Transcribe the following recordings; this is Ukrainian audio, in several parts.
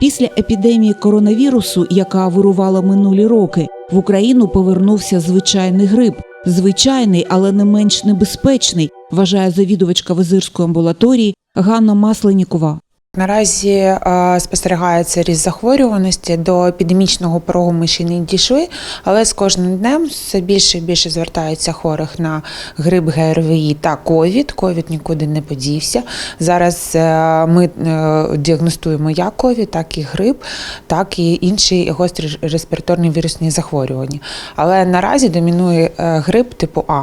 Після епідемії коронавірусу, яка вирувала минулі роки, в Україну повернувся звичайний грип. Звичайний, але не менш небезпечний, вважає завідувачка визирської амбулаторії Ганна Масленікова. Наразі е, спостерігається ріст захворюваності. До епідемічного порогу ми ще не дійшли, але з кожним днем все більше і більше звертаються хворих на грип ГРВІ та ковід. Ковід нікуди не подівся. Зараз е, ми е, діагностуємо як ковід, так і грип, так і інші гострі респіраторні вірусні захворювання. Але наразі домінує грип типу А.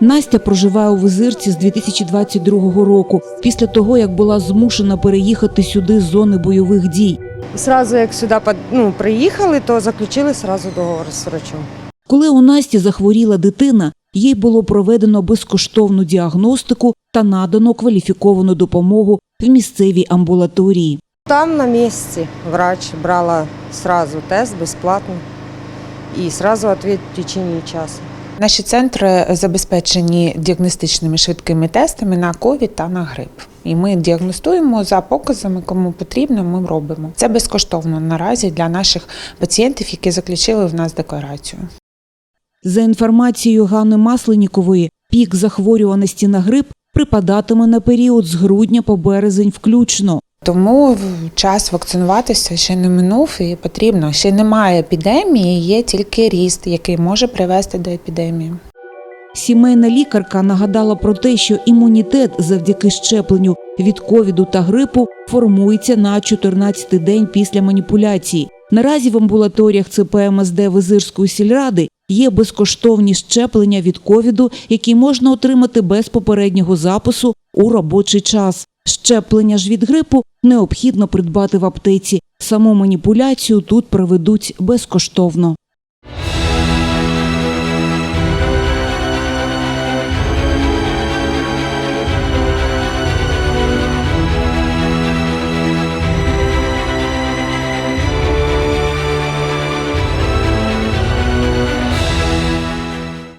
Настя проживає у Визирці з 2022 року, після того як була змушена переїхати сюди з зони бойових дій. Сразу як сюди ну, приїхали, то заключили сразу договор з врачом. Коли у Насті захворіла дитина, їй було проведено безкоштовну діагностику та надано кваліфіковану допомогу в місцевій амбулаторії. Там на місці врач брала сразу тест безплатно і сразу відповідь в течение часу. Наші центри забезпечені діагностичними швидкими тестами на ковід та на грип. І ми діагностуємо за показами, кому потрібно, ми робимо. Це безкоштовно наразі для наших пацієнтів, які заключили в нас декларацію. За інформацією Ганни Масленікової, пік захворюваності на грип припадатиме на період з грудня по березень включно. Тому час вакцинуватися ще не минув і потрібно. Ще немає епідемії, є тільки ріст, який може привести до епідемії. Сімейна лікарка нагадала про те, що імунітет завдяки щепленню від ковіду та грипу формується на 14-й день після маніпуляції. Наразі в амбулаторіях ЦПМСД Визирської сільради є безкоштовні щеплення від ковіду, які можна отримати без попереднього запису у робочий час. Щеплення ж від грипу необхідно придбати в аптеці. Саму маніпуляцію тут проведуть безкоштовно.